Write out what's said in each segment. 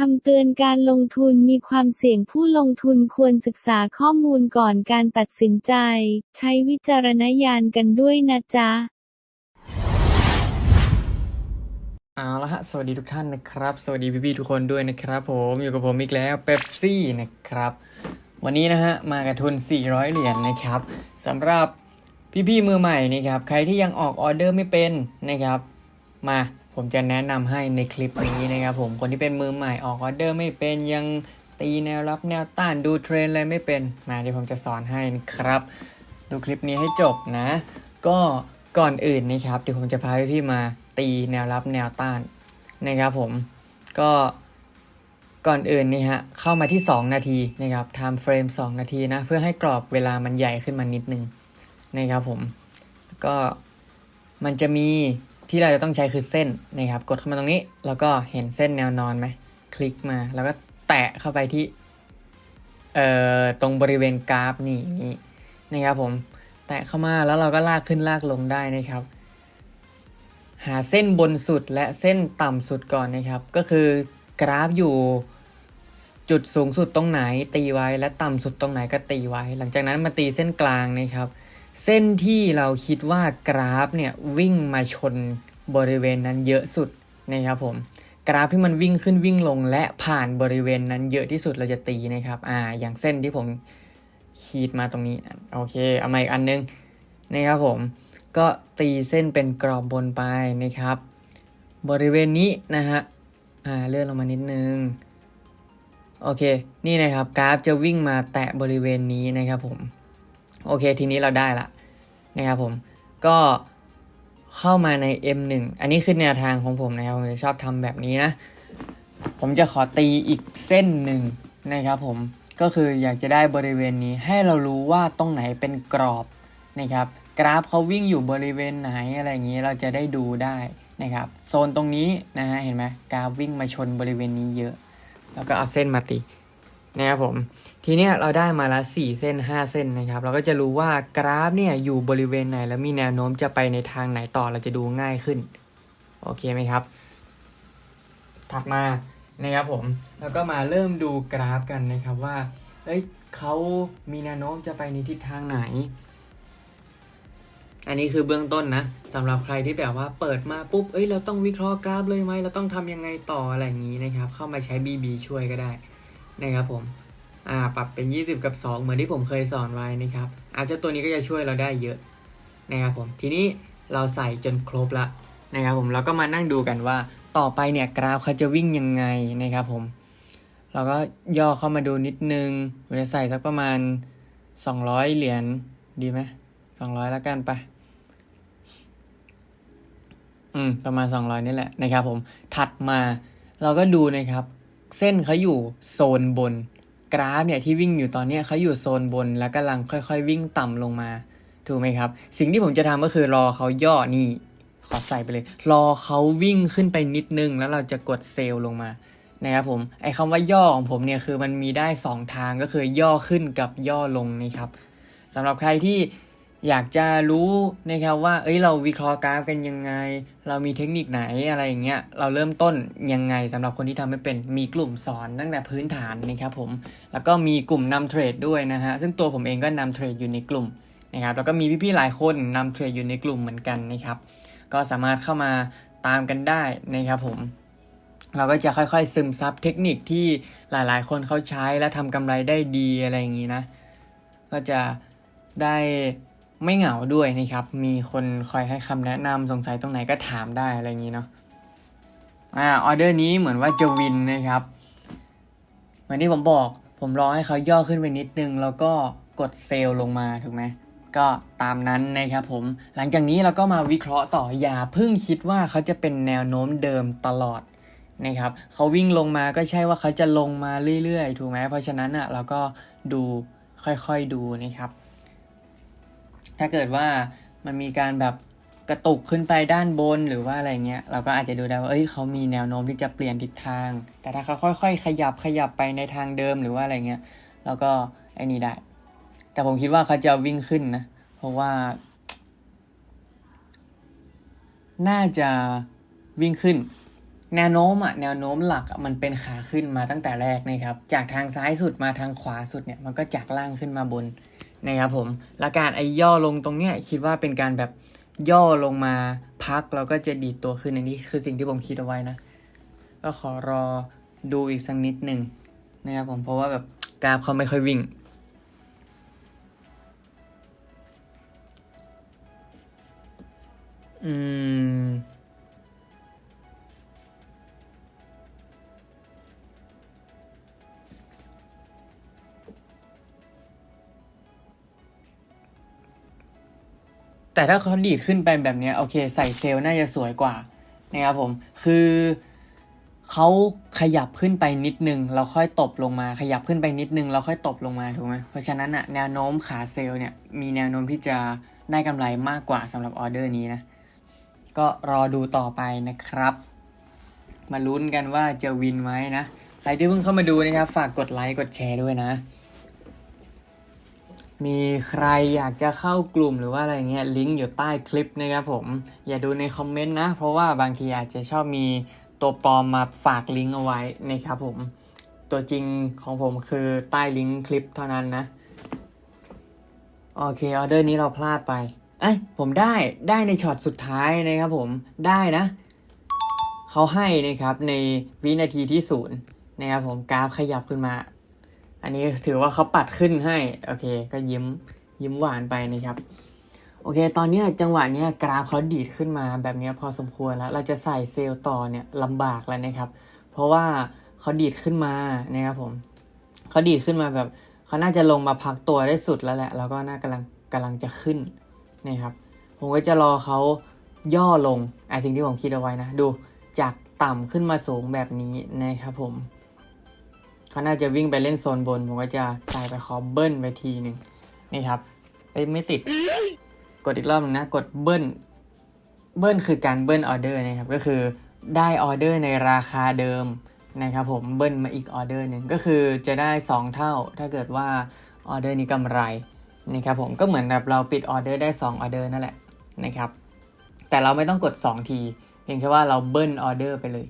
คำเตือนการลงทุนมีความเสี่ยงผู้ลงทุนควรศึกษาข้อมูลก่อนการตัดสินใจ ใช้วิจารณญาณกันด้วยนะจ๊ะ เอาละฮะ สวัสดีทุกท่านนะครับ สวัสดีพี่ๆทุกคนด้วยนะครับ ผมอยู่กับผมอีกแล้วเ e ปซี่นะครับ วันนี้นะฮะ มากับทุน 400 เหรียญนะครับสำหรับพี่ๆมือใหม่นะครับ ใครที่ยังออกออเดอร์ไม่เป็นนะครับ มา ผมจะแนะนำให้ในคลิปนี้นะครับผมคนที่เป็นมือใหม่ออกออเดอร์ไม่เป็นยังตีแนวรับแนวต้านดูเทรนอะไรไม่เป็นมาเดี๋ยวผมจะสอนให้นะครับ ดูคลิปนี้ให้จบนะ ก็ก่อนอื่นนะครับเดี๋ยวผมจะพาพี่มาตีแนวรับแนวต้านนะครับผมก็ก่อนอื่นนี่ฮะเข้ามาที่ 2 นาทีนะครับ time frame 2นาทีนะ เพื่อให้กรอบเวลามันใหญ่ขึ้นมานิดนึงนะครับผมก็มันจะมี ที่เราจะต้องใช้คือเส้นนะครับ กดเข้ามาตรงนี้ แล้วก็เห็นเส้นแนวนอนไหมคลิกมา แล้วก็แตะเข้าไปที่เอ่อตรงบริเวณกราฟนี่นี่นะครับผมแตะเข้ามาแล้วเราก็ลากขึ้นลากลงได้นะครับ หาเส้นบนสุดและเส้นต่ำสุดก่อนนะครับ ก็คือกราฟอยู่จุดสูงสุดตรงไหนตีไว้และต่ำสุดตรงไหนก็ตีไว้ หลังจากนั้นมาตีเส้นกลางนะครับ เส้นที่เราคิดว่ากราฟเนี่ยวิ่งมาชน บริเวณนั้นเยอะสุดนะครับผมกราฟที่มันวิ่งขึ้นวิ่งลงและผ่านบริเวณนั้นเยอะที่สุดเราจะตีนะครับอ่าอย่างเส้นที่ผมขีดมาตรงนี้โอเคเอามาอีกอันนึงนะครับผมก็ตีเส้นเป็นกรอบบนไปนะครับ บริเวณนี้นะฮะอ่าเลื่อนลงมานิดนึงโอเค นี่นะครับกราฟจะวิ่งมาแตะบริเวณนี้นะครับผม โอเค ทีนี้เราได้ละนะครับผม ก็ เข้ามาใน M1 อันนี้คือแนวทางของผมนะครับผมจะชอบทำแบบนี้นะ ผมจะขอตีอีกเส้นหนึ่งนะครับผมก็คืออยากจะได้บริเวณนี้ให้เรารู้ว่าตรงไหนเป็นกรอบนะครับกราฟเขาวิ่งอยู่บริเวณไหนอะไรอย่างนี้เราจะได้ดูได้นะครับโซนตรงนี้นะฮะเห็นไหมกราฟวิ่งมาชนบริเวณนี้เยอะ แล้วก็เอาเส้นมาตี นะครับผม ทีเนี้ยเราได้มาละ 4 เส้น 5 เส้นนะครับ เราก็จะรู้ว่ากราฟเนี่ยอยู่บริเวณไหน แล้วมีแนวโน้มจะไปในทางไหนต่อเราจะดูง่ายขึ้น โอเคไหมครับ ถัดมานะครับผมแล้วก็มาเริ่มดูกราฟกันนะครับว่าเอ้ยเขามีแนวโน้มจะไปในทิศทางไหน อันนี้คือเบื้องต้นนะสำหรับใครที่แบบว่าเปิดมาปุ๊บ เอ้ยเราต้องวิเคราะห์กราฟเลยไหมเราต้องทำยังไงต่ออะไรอย่างนี้นะครับ เข้ามาใช้ BB ช่วยก็ได้ นะครับผมอ่าปรับเป็น 20 กับ 2 เหมือนที่ผมเคยสอนไว้นะครับ อาจจะตัวนี้ก็จะช่วยเราได้เยอะนะครับผมทีนี้เราใส่จนครบละนะครับผมเราก็มานั่งดูกันว่าต่อไปเนี่ยกราฟเขาจะวิ่งยังไงนะครับผม เราก็ย่อเข้ามาดูนิดนึงผมจะใส่สักประมาณ 200 เหรียญดีไหม200แล้วกันไปอืมประมาณ 200นี่แหละนะครับผมถัดมาเราก็ดูนะครับ เส้นเขาอยู่โซนบน กราฟเนี่ยที่วิ่งอยู่ตอนนี้เขาอยู่โซนบนแล้วกำลังค่อยๆ วิ่งต่ำลงมา ถูกไหมครับ สิ่งที่ผมจะทำก็คือรอเขาย่อนี่ ขอใส่ไปเลย รอเขาวิ่งขึ้นไปนิดนึง แล้วเราจะกดเซลล์ลงมานะครับผมไอ้คำว่าย่อของผมเนี่ยคือมันมีได้ 2 ทางก็คือย่อขึ้นกับย่อลงนะครับสำหรับใครที่ อยากจะรู้นะครับว่า เอ้ยเราวิเคราะห์กราฟกันยังไง เรามีเทคนิคไหนอะไรอย่างเงี้ย เราเริ่มต้นยังไงสำหรับคนที่ทำไม่เป็นมีกลุ่มสอนตั้งแต่พื้นฐานนะครับผม แล้วก็มีกลุ่มนำเทรดด้วยนะฮะ ซึ่งตัวผมเองก็นำเทรดอยู่ในกลุ่มนะครับ แล้วก็มีพี่ๆหลายคนนำเทรดอยู่ในกลุ่มเหมือนกันนะครับ ก็สามารถเข้ามาตามกันได้นะครับผม เราก็จะค่อยๆซึมซับเทคนิคที่หลายๆ คนเขาใช้และทำกำไรได้ดีอะไรอย่างนี้นะ ก็จะได้ ไม่เหงาด้วยนะครับ มีคนคอยให้คำแนะนำสงสัยตรงไหนก็ถามได้อะไรอย่างนี้เนาะอ่าออเดอร์นี้เหมือนว่าจะวินนะครับ เหมือนที่ผมบอก ผมรอให้เขาย่อขึ้นไปนิดนึง แล้วก็กดเซลล์ลงมาถูกไหมก็ตามนั้นนะครับผม หลังจากนี้เราก็มาวิเคราะห์ต่ออย่าเพิ่งคิดว่าเขาจะเป็นแนวโน้มเดิมตลอดนะครับเขาวิ่งลงมาก็ใช่ว่าเขาจะลงมาเรื่อยๆ ถูกไหมเพราะฉะนั้นอะเราก็ดูค่อยๆดูนะครับ ถ้าเกิดว่ามันมีการแบบกระตุกขึ้นไปด้านบนหรือว่าอะไรเงี้ย เราก็อาจจะดูได้ว่า เอ้ยเขามีแนวโน้มที่จะเปลี่ยนทิศทาง แต่ถ้าเขาค่อย ๆ ขยับขยับไปในทางเดิมหรือว่าอะไรเงี้ยเราก็ไอ้นี่ได้ แต่ผมคิดว่าเขาจะวิ่งขึ้นนะ เพราะว่า น่าจะวิ่งขึ้น แนวโน้มอะแนวโน้มหลักมันเป็นขาขึ้นมาตั้งแต่แรกนะครับ จากทางซ้ายสุดมาทางขวาสุดเนี่ย มันก็จากล่างขึ้นมาบน นะครับผมและการไอย่อลงตรงเนี้ยคิดว่าเป็นการแบบย่อลงมาพักแล้วก็จะดีดตัวขึ้นอันนี้คือสิ่งที่ผมคิดเอาไว้นะ ก็ขอรอดูอีกสักนิดหนึ่งนะครับผมเพราะว่าแบบกราฟเขาไม่ค่อยวิ่ง อืม แต่ถ้าเขาดีดขึ้นไปแบบนี้โอเค ใส่เซลล์น่าจะสวยกว่านะครับผมคือเขาขยับขึ้นไปนิดนึงเราค่อยตบลงมา ขยับขึ้นไปนิดนึงเราค่อยตบลงมาถูกไหมเพราะฉะนั้นอะแนวโน้มขาเซลล์เนี่ยมีแนวโน้มที่จะได้กำไรมากกว่าสำหรับออเดอร์นี้นะก็รอดูต่อไปนะครับ มาลุ้นกันว่าจะวินไหมนะ ใครที่เพิ่งเข้ามาดูนะครับ ฝากกดไลค์กดแชร์ด้วยนะ มีใครอยากจะเข้ากลุ่มหรือว่าอะไรเงี้ยลิงก์อยู่ใต้คลิปนะครับผม อย่าดูในคอมเมนต์นะ เพราะว่าบางทีอาจจะชอบมีตัวปลอมมาฝากลิงก์เอาไว้นะครับผม ตัวจริงของผมคือใต้ลิงก์คลิปเท่านั้นนะ โอเคออเดอร์นี้เราพลาดไป เอ้ยผมได้ได้ในช็อตสุดท้ายนะครับผมได้นะเขาให้นะครับในวินาทีที่ศูนย์นะครับผมกราฟขยับขึ้นมา อันนี้ถือว่าเขาปัดขึ้นให้โอเค ก็ยิ้มยิ้มหวานไปนะครับ โอเค ตอนนี้จังหวะเนี้ยกราฟเขาดีดขึ้นมาแบบนี้พอสมควรแล้ว เราจะใส่เซลล์ต่อเนี่ยลำบากแล้วนะครับ เพราะว่าเขาดีดขึ้นมานะครับผมเขาดีดขึ้นมาแบบเขาน่าจะลงมาพักตัวได้สุดแล้วแหละ แล้วก็น่ากำลังกำลังจะขึ้นนะครับ ผมก็จะรอเขาย่อลงไอสิ่งที่ผมคิดเอาไว้นะ ดูจากต่ำขึ้นมาสูงแบบนี้นะครับผม เขาน่าจะวิ่งไปเล่นโซนบน ผมก็จะใส่ไปคอเบิ้ลไปทีหนึ่งนี่ครับเอ้ไม่ติด กดอีกรอบหนึงนะ กดเบิ้ล เบิ้ลคือการเบิ้ลออเดอร์นะครับ ก็คือได้ออเดอร์ในราคาเดิมนะครับผมเบิ้ลมาอีกออเดอร์หนึ่งก็คือจะได้ 2 เท่า ถ้าเกิดว่าออเดอร์นี้กำไรนะครับผมก็เหมือนแบบเราปิดออเดอร์ได้ 2 ออเดอร์นั่นแหละนะครับ แต่เราไม่ต้องกด 2 ที เพียงแค่ว่าเราเบิ้ลออเดอร์ไปเลย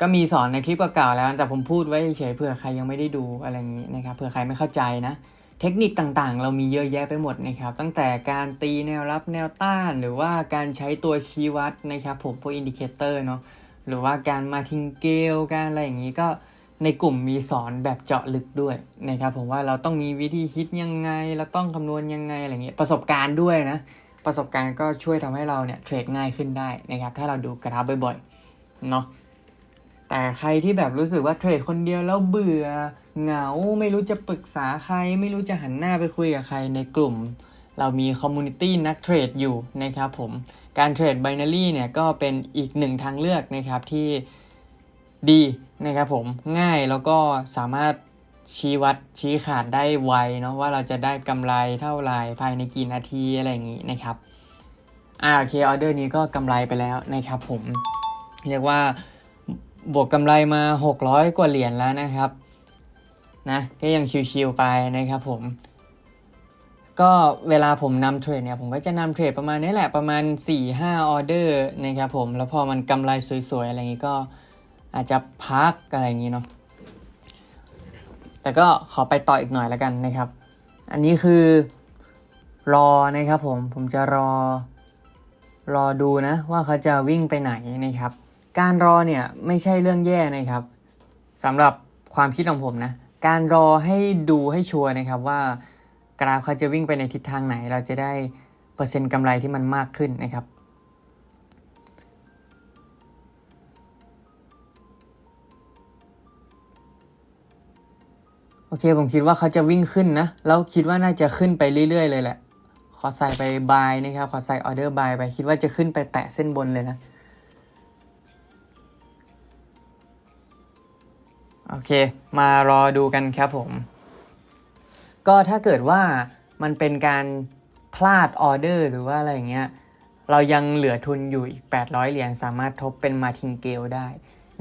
ก็มีสอนในคลิปเก่าๆแล้ว แต่ผมพูดไว้เฉยเผื่อใครยังไม่ได้ดูอะไรอย่างนี้นะครับเผื่อใครไม่เข้าใจนะ เทคนิคต่างๆ เรามีเยอะแยะไปหมดนะครับ ตั้งแต่การตีแนวรับแนวต้าน หรือว่าการใช้ตัวชี้วัดนะครับผมพวกอินดิเคเตอร์เนาะหรือว่าการมาทิงเกลการอะไรอย่างนี้ก็ในกลุ่มมีสอนแบบเจาะลึกด้วยนะครับผมว่าเราต้องมีวิธีคิดยังไง เราต้องคำนวณยังไงอะไรอย่างนี้ประสบการณ์ด้วยนะ ประสบการณ์ก็ช่วยทำให้เราเนี่ยเทรดง่ายขึ้นได้นะครับ ถ้าเราดูกราฟบ่อยๆเนาะ แต่ใครที่แบบรู้สึกว่าเทรดคนเดียวแล้วเบื่อเหงาไม่รู้จะปรึกษาใคร ไม่รู้จะหันหน้าไปคุยกับใครในกลุ่ม เรามีคอมมูนิตี้นักเทรดอยู่นะครับผมการเทรด b บ n a r y เนี่ยก็เป็นอีกหนึ่งทางเลือกนะครับที่ดีนะครับผมง่ายแล้วก็สามารถชี้วัดชี้ขาดได้ไวเนาะว่าเราจะได้กำไรเท่าไหร่ภายในกี่นาทีอะไรอย่างนี้นะครับอ่าโอเคออเดอร์นี้ก็กำไรไปแล้วนะครับผมเรียกว่า บวกกำไรมา 600 กว่าเหรียญแล้วนะครับนะก็ยังชิวๆไปนะครับผม ก็เวลาผมนำเทรดเนี่ย ผมก็จะนำเทรดประมาณนี้แหละประมาณ 4-5 ออเดอร์นะครับผม แล้วพอมันกำไรสวยๆ อะไรอย่างนี้ก็อาจจะพักอะไรอย่างนี้เนาะแต่ก็ขอไปต่ออีกหน่อยแล้วกันนะครับ อันนี้คือรอนะครับผมผมจะรอรอดูนะว่าเขาจะวิ่งไปไหนนะครับ การรอเนี่ยไม่ใช่เรื่องแย่นะครับสำหรับความคิดของผมนะการรอให้ดูให้ชัวร์นะครับว่ากราฟเขาจะวิ่งไปในทิศทางไหน เราจะได้เปอร์เซ็นต์กำไรที่มันมากขึ้นนะครับ โอเคผมคิดว่าเขาจะวิ่งขึ้นนะ แล้วคิดว่าน่าจะขึ้นไปเรื่อย ๆ เลยแหละ ขอใส่ไปบายนะครับ ขอใส่ออเดอร์บายไปคิดว่าจะขึ้นไปแตะเส้นบนเลยนะ โอเค มารอดูกันครับผม ก็ถ้าเกิดว่ามันเป็นการพลาดออเดอร์หรือว่าอะไรอย่างเงี้ย เรายังเหลือทุนอยู่อีก 800 เหรียญสามารถทบเป็นมาทิงเกลได้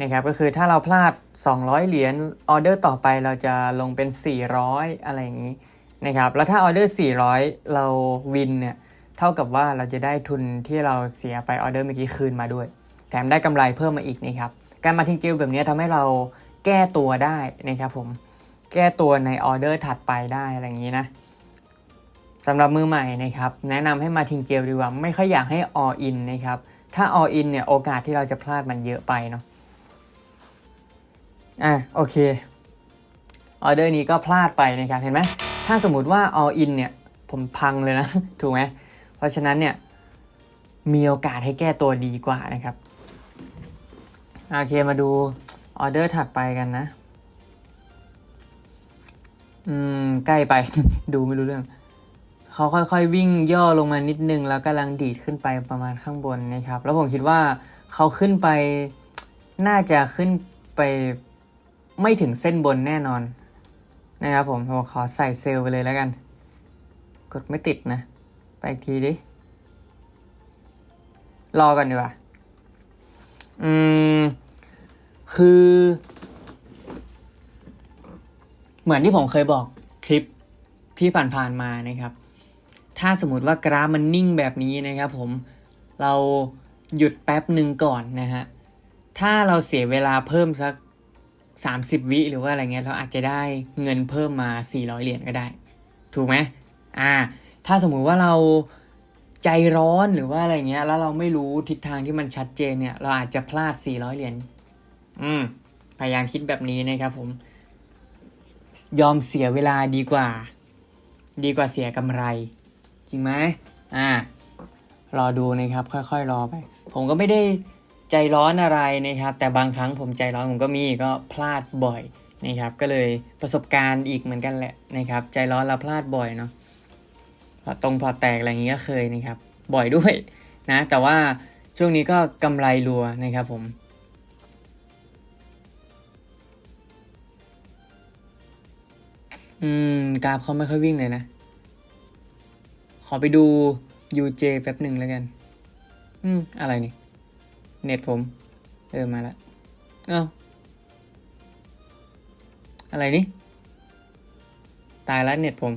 นะครับ ก็คือถ้าเราพลาด 200 เหรียญออเดอร์ต่อไปเราจะลงเป็น 400 อะไรอย่างนี้นะครับ แล้วถ้าออเดอร์ 400 เราวินเนี่ย เท่ากับว่าเราจะได้ทุนที่เราเสียไปออเดอร์เมื่อกี้คืนมาด้วย แถมได้กำไรเพิ่มมาอีกนะครับ การมาทิงเกลแบบนี้ทำให้เรา แก้ตัวได้นะครับผมแก้ตัวในออเดอร์ถัดไปได้อะไรอย่างนี้นะสำหรับมือใหม่นะครับแนะนำให้มาทิ้งเกลดีกว่าไม่ค่อยอยากให้ all in นะครับถ้า all in เนี่ยโอกาสที่เราจะพลาดมันเยอะไปเนาะอะโอเคออเดอร์นี้ก็พลาดไปนะครับเห็นไหมถ้าสมมติว่า all in เนี่ยผมพังเลยนะ ถูกไหมเพราะฉะนั้นเนี่ยมีโอกาสให้แก้ตัวดีกว่านะครับ โอเคมาดู ออเดอร์ถัดไปกันนะ อืม ใกล้ไป ดูไม่รู้เรื่อง เขาค่อยๆ วิ่งย่อลงมานิดนึง แล้วกำลังดีดขึ้นไปประมาณข้างบนนะครับ แล้วผมคิดว่าเขาขึ้นไป น่าจะขึ้นไปไม่ถึงเส้นบนแน่นอน นะครับผมผมขอใส่เซลล์ไปเลยแล้วกัน กดไม่ติดนะ ไปอีกทีดิ รอกันดีกว่า อืม คือ เหมือนที่ผมเคยบอกคลิปที่ผ่านๆมานะครับ ถ้าสมมติว่ากราฟมันนิ่งแบบนี้นะครับผมเราหยุดแป๊บหนึ่งก่อนนะฮะ ถ้าเราเสียเวลาเพิ่มสัก 30 วิหรือว่าอะไรเงี้ยเราอาจจะได้เงินเพิ่มมา 400 เหรียญก็ได้ ถูกไหมอ่า ถ้าสมมุติว่าเราใจร้อนหรือว่าอะไรเงี้ย แล้วเราไม่รู้ทิศทางที่มันชัดเจนเนี่ย เราอาจจะพลาด 400 เหรียญ อืม พยายามคิดแบบนี้นะครับผม ยอมเสียเวลาดีกว่า ดีกว่าเสียกำไร จริงไหมอ่า รอดูนะครับ ค่อยๆ รอไป ผมก็ไม่ได้ใจร้อนอะไรนะครับ แต่บางครั้งผมใจร้อนผมก็มีก็พลาดบ่อยนะครับ ก็เลยประสบการณ์อีกเหมือนกันแหละนะครับ ใจร้อนแล้วพลาดบ่อยเนาะพอตรงพอแตกอะไรอย่างนี้ก็เคยนะครับ บ่อยด้วยนะ แต่ว่าช่วงนี้ก็กำไรรัวนะครับผม อืม กราฟเขาไม่ค่อยวิ่งเลยนะ ขอไปดู UJ แป๊บหนึ่งแล้วกัน อืม อะไรนี่ เน็ตผม เออ มาล้วเอ้า อะไรนี่ ตายแล้วเน็ตผม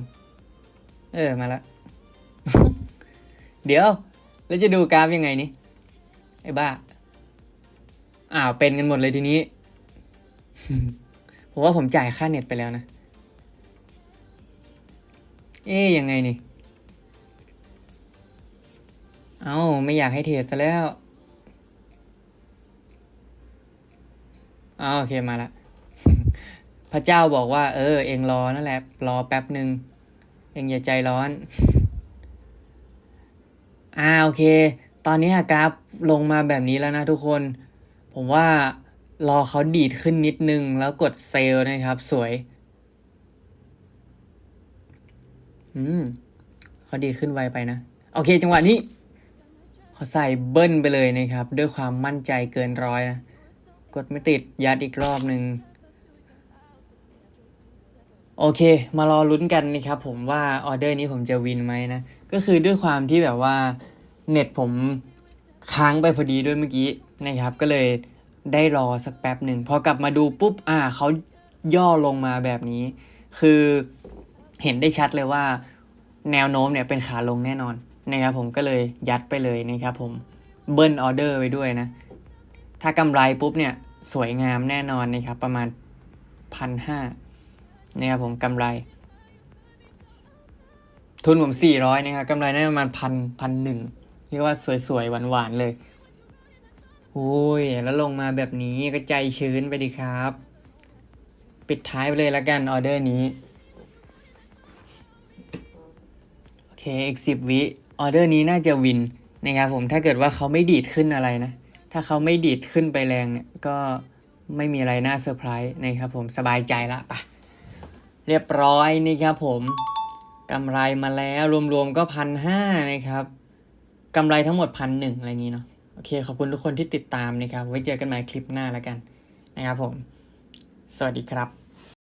เออ มาล้วเดี๋ยว แล้วจะดูกราฟยังไงนี่ ไอ้บ้า อ้าว เป็นกันหมดเลยทีนี้ ผมว่าผมจ่ายค่าเน็ตไปแล้วนะ เอ๊ยยังไงนี่ เอา้าไม่อยากให้เทรดซะแล้วอ๋อโอเคมาละ พระเจ้าบอกว่า เออ เองรอนั่นแหละ รอแป๊บหนึ่ง เองอย่าใจร้อน อ่าโอเค ตอนนี้กราฟลงมาแบบนี้แล้วนะทุกคน ผมว่ารอเขาดีดขึ้นนิดนึง แล้วกดเซลล์นะครับ สวย อืมเขาดีดขึ้นไวไปนะ โอเค จังหวะนี้เขาใส่เบิ้ลไปเลยนะครับ ด้วยความมั่นใจเกินร้อยนะ กดไม่ติดยัดอีกรอบหนึ่งโอเค มารอลุ้นกันนะครับผมว่าออเดอร์นี้ผมจะวินไหมนะ ก็คือด้วยความที่แบบว่าเน็ตผมค้างไปพอดีด้วยเมื่อกี้นะครับ ก็เลยได้รอสักแป๊บหนึ่งพอกลับมาดูปุ๊บ อ่าเขาย่อลงมาแบบนี้ คือ เห็นได้ชัดเลยว่า แนวโน้มเนี่ยเป็นขาลงแน่นอนนะครับผมก็เลยยัดไปเลยนะครับผมเบิ้ลออเดอร์ไว้ด้วยนะ ถ้ากำไรปุ๊บเนี่ยสวยงามแน่นอนนะครับ ประมาณพันห้านะครับผมกำไร ทุนผมสี่ร้อยนะครับกำไรได้ประมาณพันพันหนึ่งเรียกว่าสวยๆหวานๆเลยโอ้ย แล้วลงมาแบบนี้ก็ใจชื้นไปดีครับ ปิดท้ายไปเลยแล้วกันออเดอร์นี้ เคอีกสิบวิออเดอร์นี้น่าจะวินนะครับผมถ้าเกิดว่าเขาไม่ดีดขึ้นอะไรนะ ถ้าเขาไม่ดีดขึ้นไปแรงเนี่ยก็ไม่มีอะไรน่าเซอร์ไพรส์นะครับผมสบายใจละปะเรียบร้อยนะครับผมกำไรมาแล้วรวมๆก็พันห้านะครับกำไรทั้งหมดพันหนึ่งอะไรอย่างนี้เนาะโอเค ขอบคุณทุกคนที่ติดตามนะครับ ไว้เจอกันใหม่คลิปหน้าแล้วกันนะครับผม สวัสดีครับ